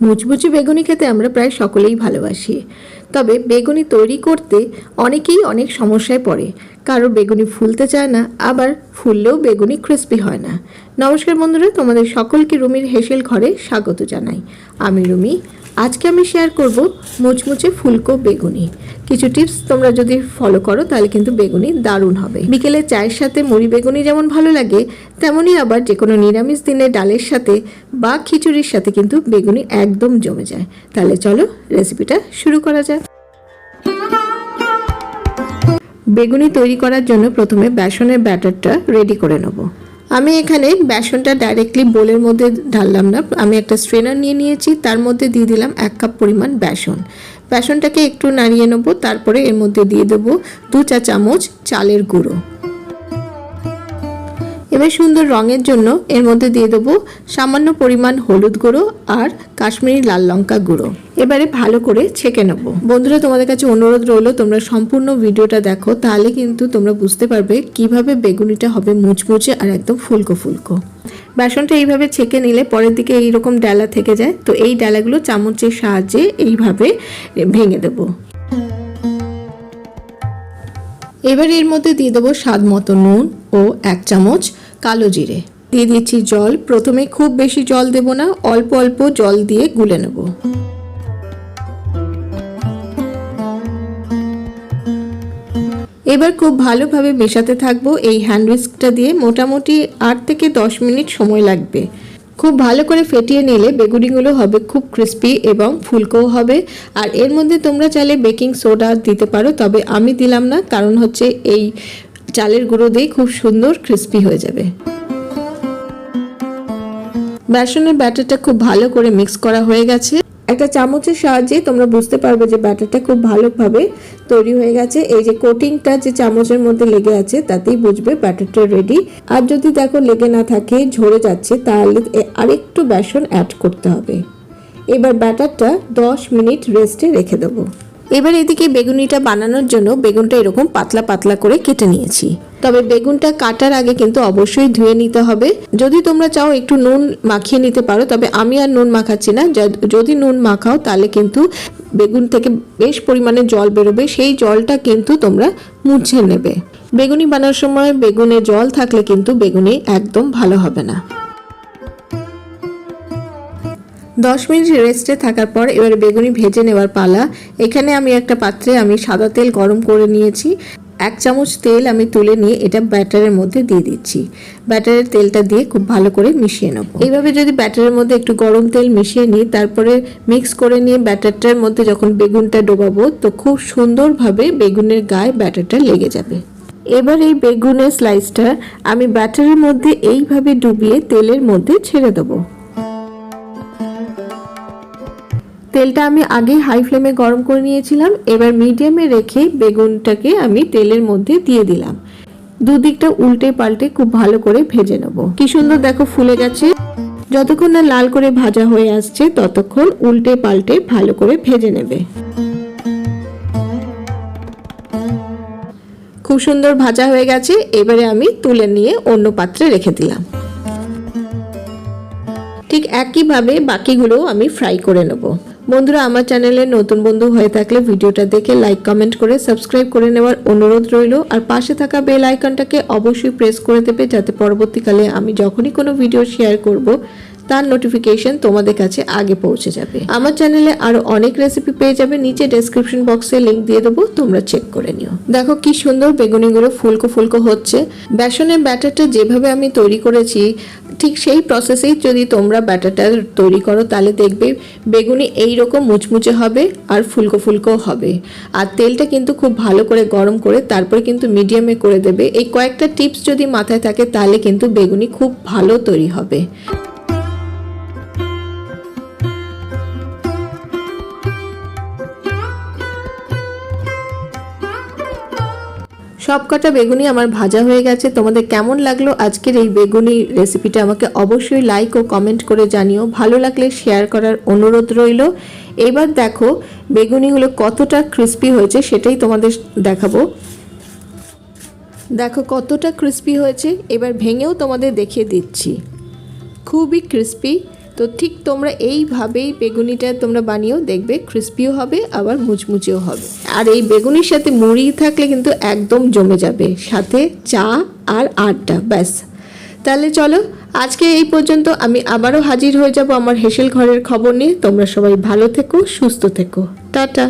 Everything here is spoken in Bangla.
মুচমুচে বেগুনি খেতে আমরা প্রায় সকলেই ভালোবাসি। তবে বেগুনি তৈরি করতে অনেকেই অনেক সমস্যায় পড়ে। কারও বেগুনি ফুলতে চায় না, আবার ফুললেও বেগুনি ক্রিস্পি হয় না। নমস্কার বন্ধুরা, তোমাদের সকলকে রুমির হেসেল ঘরে স্বাগত জানাই। আমি রুমি আজকে আমি শেয়ার করব মুচমুচে ফুলকো বেগুনি। কিছু টিপস তোমরা যদি ফলো করো, তাহলে কিন্তু বেগুনি দারুণ হবে। বিকেলে চায়ের সাথে মুড়ি বেগুনি যেমন ভালো লাগে, তেমনই আবার যে কোনো নিরামিষ দিনে ডালের সাথে বা খিচুড়ির সাথে কিন্তু বেগুনি একদম জমে যায়। তাহলে চলো রেসিপিটা শুরু করা যাক। বেগুনি তৈরি করার জন্য প্রথমে বেসনের ব্যাটারটা রেডি করে নেব। আমি এখানে বেসনটা ডাইরেক্টলি বোলের মধ্যে ঢাললাম না। আমি একটা স্ট্রেনার নিয়ে নিয়েছি, তার মধ্যে দিয়ে দিলাম এক কাপ পরিমাণ বেসন। বেসনটাকে একটু নাড়িয়ে নেব, তারপরে এর মধ্যে দিয়ে দেবো দু চা চামচ চালের গুঁড়ো। এবার সুন্দর রঙের জন্য এর মধ্যে দিয়ে দেবো সামান্য পরিমাণ হলুদ গুঁড়ো আর কাশ্মীরি লাল লঙ্কা গুঁড়ো। এবারে ভালো করে ছেঁকে নেব। বন্ধুরা, তোমাদের কাছে অনুরোধ রইল, তোমরা সম্পূর্ণ ভিডিওটা দেখো, তাহলে কিন্তু তোমরা বুঝতে পারবে কীভাবে বেগুনিটা হবে মুচমুচে আর একদম ফুলকো ফুলকো। বেসনটা এইভাবে ছেঁকে নিলে পরের দিকে এইরকম ডালা থেকে যায়, তো এই ডালাগুলো চামচের সাহায্যে এইভাবে ভেঙে দেবো। এবার এর মধ্যে দিয়ে দেবো স্বাদ মতো নুন ও এক চামচ কালো জিরে। দিয়ে দিচ্ছি জল। প্রথমে খুব বেশি জল দেব না, অল্প অল্প জল দিয়ে গুলে নেব। এবার খুব ভালোভাবে মেশাতে থাকব এই হ্যান্ড উইস্কটা দিয়ে। মোটামুটি আট থেকে দশ মিনিট সময় লাগবে। খুব ভালো করে ফেটিয়ে নিলে বেগুনিগুলো হবে খুব ক্রিস্পি এবং ফুলকোও হবে। আর এর মধ্যে তোমরা চাইলে বেকিং সোডা দিতে পারো, তবে আমি দিলাম না, কারণ হচ্ছে এই চালের গুঁড়ো দিয়ে খুব সুন্দর ক্রিস্পি হয়ে যাবে। বেসনের ব্যাটারটা খুব ভালো করে মিক্স করা হয়ে গেছে। একটা চামচের সাহায্যে তোমরা বুঝতে পারবে যে ব্যাটারটা খুব ভালোভাবে তৈরি হয়ে গেছে। এই যে কোটিংটা যে চামচের মধ্যে লেগে আছে, তাতেই বুঝবে ব্যাটারটা রেডি আর যদি দেখো লেগে না থাকে, ঝরে যাচ্ছে, তাহলে আরেকটু বেসন অ্যাড করতে হবে। এবার ব্যাটারটা দশ মিনিট রেস্টে রেখে দেবো। এবার এদিকে বেগুনিটা বানানোর জন্য বেগুনটা এরকম পাতলা পাতলা করে কেটে নিয়েছি। তবে বেগুনটা কাটার আগে কিন্তু অবশ্যই ধুয়ে নিতে হবে। যদি তোমরা চাও একটু নুন মাখিয়ে নিতে পারো, তবে আমি আর নুন মাখাচ্ছি না। যদি নুন মাখাও, তাহলে কিন্তু বেগুন থেকে বেশ পরিমাণে জল বেরোবে। সেই জলটা কিন্তু তোমরা মুছে নেবে। বেগুনি বানানোর সময় বেগুনে জল থাকলে কিন্তু বেগুনি একদম ভালো হবে না। দশ মিনিট রেস্টে থাকার পর এবার বেগুনি ভেজে নেওয়ার পালা। এখানে আমি একটা পাত্রে আমি সাদা তেল গরম করে নিয়েছি। এক চামচ তেল আমি তুলে নিয়ে এটা ব্যাটারের মধ্যে দিয়ে দিচ্ছি। ব্যাটারের তেলটা দিয়ে খুব ভালো করে মিশিয়ে নেব। এইভাবে যদি ব্যাটারের মধ্যে একটু গরম তেল মিশিয়ে নিই, তারপরে মিক্স করে নিয়ে ব্যাটারটার মধ্যে যখন বেগুনটা ডোবাবো, তো খুব সুন্দরভাবে বেগুনের গায়ে ব্যাটারটা লেগে যাবে। এবার এই বেগুনের স্লাইসটা আমি ব্যাটারের মধ্যে এইভাবে ডুবিয়ে তেলের মধ্যে ছেড়ে দেবো। তেলটা আমি আগে হাই ফ্লেমে গরম করে নিয়েছিলাম। এবার মিডিয়ামে রেখে বেগুনটাকে আমি তেলের মধ্যে দিয়ে দিলাম। দুদিকটা উল্টে পাল্টে খুব ভালো করে ভেজে নেব। কি সুন্দর দেখো ফুলে গেছে। যতক্ষণ না লাল করে ভাজা হয়ে আসছে, ততক্ষণ উল্টে পাল্টে ভালো করে ভেজে নেবে। খুব সুন্দর ভাজা হয়ে গেছে। এবারে আমি তুলে নিয়ে অন্য পাত্রে রেখে দিলাম। ঠিক একইভাবে বাকিগুলো আমি ফ্রাই করে নেব। বন্ধুরা, আমার চ্যানেলে নতুন বন্ধু হয়ে থাকলে ভিডিওটা দেখে লাইক কমেন্ট করে সাবস্ক্রাইব করে নেওয়ার অনুরোধ রইল। আর পাশে থাকা বেল আইকনটাকে অবশ্যই প্রেস করে দেবে যাতে পরবর্তীকালে আমি যখনই কোনো ভিডিও শেয়ার করব, তার নোটিফিকেশন তোমাদের কাছে আগে পৌঁছে যাবে। আমার চ্যানেলে আরও অনেক রেসিপি পেয়ে যাবে, নিচে ডেসক্রিপশন বক্সে লিংক দিয়ে দেবো, তোমরা চেক করে নিও। দেখো কি সুন্দর বেগুনিগুলো ফুলকো ফুলকো হচ্ছে। বেসনের ব্যাটারটা যেভাবে আমি তৈরি করেছি ঠিক সেই প্রসেসেই যদি তোমরা ব্যাটারটা তৈরি করো, তাহলে দেখবে বেগুনি এই রকম মুচমুচে হবে আর ফুলকো ফুলকো হবে। আর তেলটা কিন্তু খুব ভালো করে গরম করে তারপরে কিন্তু মিডিয়ামে করে দেবে। এই কয়েকটা টিপস যদি মাথায় থাকে, তাহলে কিন্তু বেগুনি খুব ভালো তৈরি হবে। সবকটা বেগুনি আমার ভাজা হয়ে গেছে। তোমাদের কেমন লাগল আজকের এই বেগুনি রেসিপিটা আমাকে অবশ্যই লাইক ও কমেন্ট করে জানিও। ভালো লাগলে শেয়ার করার অনুরোধ রইল। এবার দেখো বেগুনিগুলো কতটা ক্রিস্পি হয়েছে সেটাই তোমাদের দেখাবো। দেখো কতটা ক্রিস্পি হয়েছে। এবার ভেঙেও তোমাদের দেখিয়ে দিচ্ছি। খুবই ক্রিস্পি তো ঠিক তোমরা এইভাবেই বেগুনিটা তোমরা বানিয়েও দেখবে ক্রিস্পিও হবে, আবার মুচমুচেও হবে। আর এই বেগুনির সাথে মুড়ি থাকলে কিন্তু একদম জমে যাবে, সাথে চা আর আড্ডা, ব্যাস। তাহলে চলো, আজকে এই পর্যন্ত আমি আবারও হাজির হয়ে যাব আমার হেসেল ঘরের খবর নিয়ে। তোমরা সবাই ভালো থেকো, সুস্থ থেকো। টাটা।